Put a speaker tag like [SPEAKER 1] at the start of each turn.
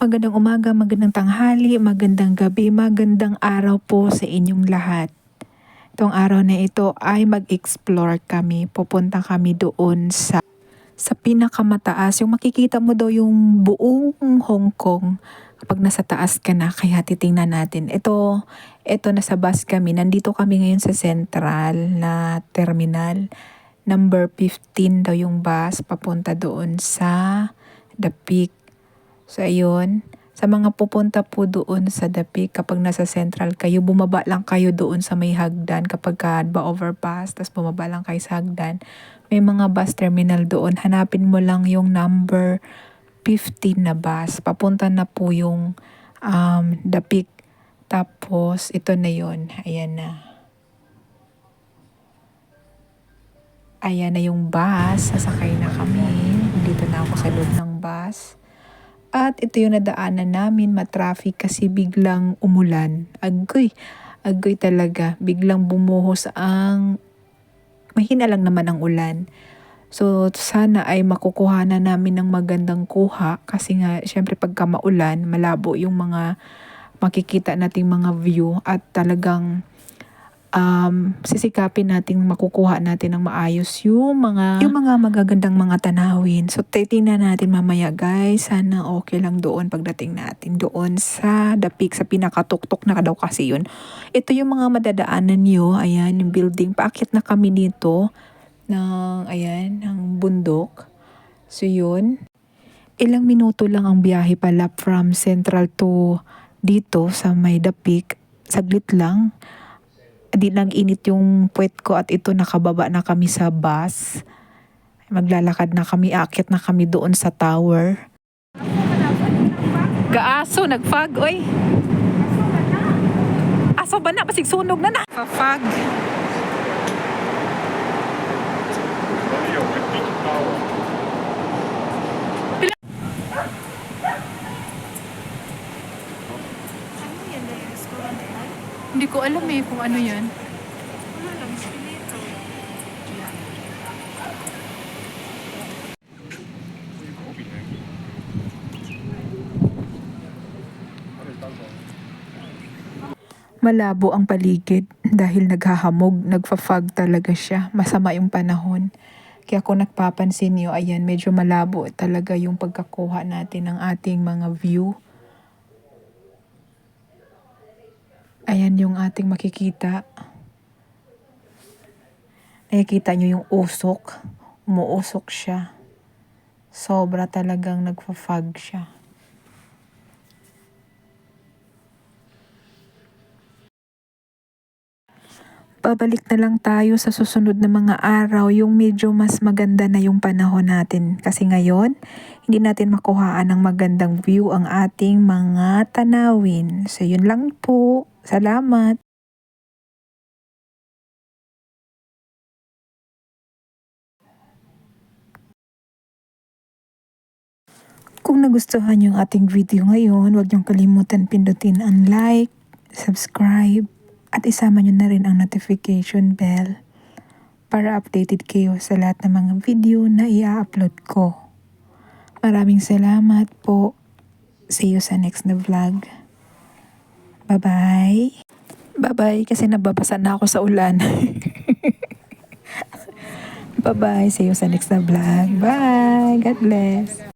[SPEAKER 1] Magandang umaga, magandang tanghali, magandang gabi, magandang araw po sa inyong lahat. Itong araw na ito ay mag-explore kami. Pupunta kami doon sa sa pinakamataas. Yung makikita mo daw yung buong Hong Kong kapag nasa taas ka na. Kaya titingnan natin. Ito, ito nasa bus kami. Nandito kami ngayon sa central na terminal. Number 15 daw yung bus papunta doon sa The Peak. So, ayun. Sa mga pupunta po doon sa Peak, kapag nasa central kayo, bumaba lang kayo doon sa may hagdan kapag ka ba overpass, tapos bumaba lang kayo sa hagdan. May mga bus terminal doon. Hanapin mo lang yung number 15 na bus. Papunta na po yung um, Peak. Tapos, ito na yon Ayan na. Ayan na yung bus. Sasakay na kami. Dito na ako sa loob ng bus. At ito yung nadaanan namin, matraffic kasi biglang umulan. Agoy, agoy talaga. Biglang bumuhos ang, mahina lang naman ang ulan. So sana ay makukuha na namin ng magandang kuha kasi nga syempre pagka maulan, malabo yung mga makikita nating mga view at talagang um, sisikapin nating makukuha natin ng maayos yung mga yung mga magagandang mga tanawin. So titingnan natin mamaya guys. Sana okay lang doon pagdating natin doon sa the peak sa pinakatuktok na daw kasi yun. Ito yung mga madadaanan nyo. Ayan yung building. Paakit na kami dito ng ayan ng bundok. So yun. Ilang minuto lang ang biyahe pala from Central to dito sa may the peak. Saglit lang di nag-init yung puwet ko at ito nakababa na kami sa bus. Maglalakad na kami, akit na kami doon sa tower. Gaaso, nagfag, oy. Aso ba na? Basig sunog na na. Fafag. Hindi ko alam eh kung ano yan. Malabo ang paligid dahil naghahamog, nagfa-fog talaga siya. Masama yung panahon. Kaya kung nagpapansin niyo, ayan, medyo malabo talaga yung pagkakuha natin ng ating mga view. Ayan yung ating makikita. Nakikita nyo yung usok. Umuusok siya. Sobra talagang nagfa-fog siya. Babalik na lang tayo sa susunod na mga araw yung medyo mas maganda na yung panahon natin. Kasi ngayon, hindi natin makuhaan ng magandang view ang ating mga tanawin. So yun lang po. Salamat. Kung nagustuhan yung ating video ngayon, huwag niyong kalimutan pindutin ang like, subscribe, at isama nyo na rin ang notification bell para updated kayo sa lahat ng mga video na i-upload ko. Maraming salamat po. See you sa next na vlog. Bye-bye. Bye-bye kasi nababasa na ako sa ulan. Bye-bye. See you sa next na vlog. Bye. God bless.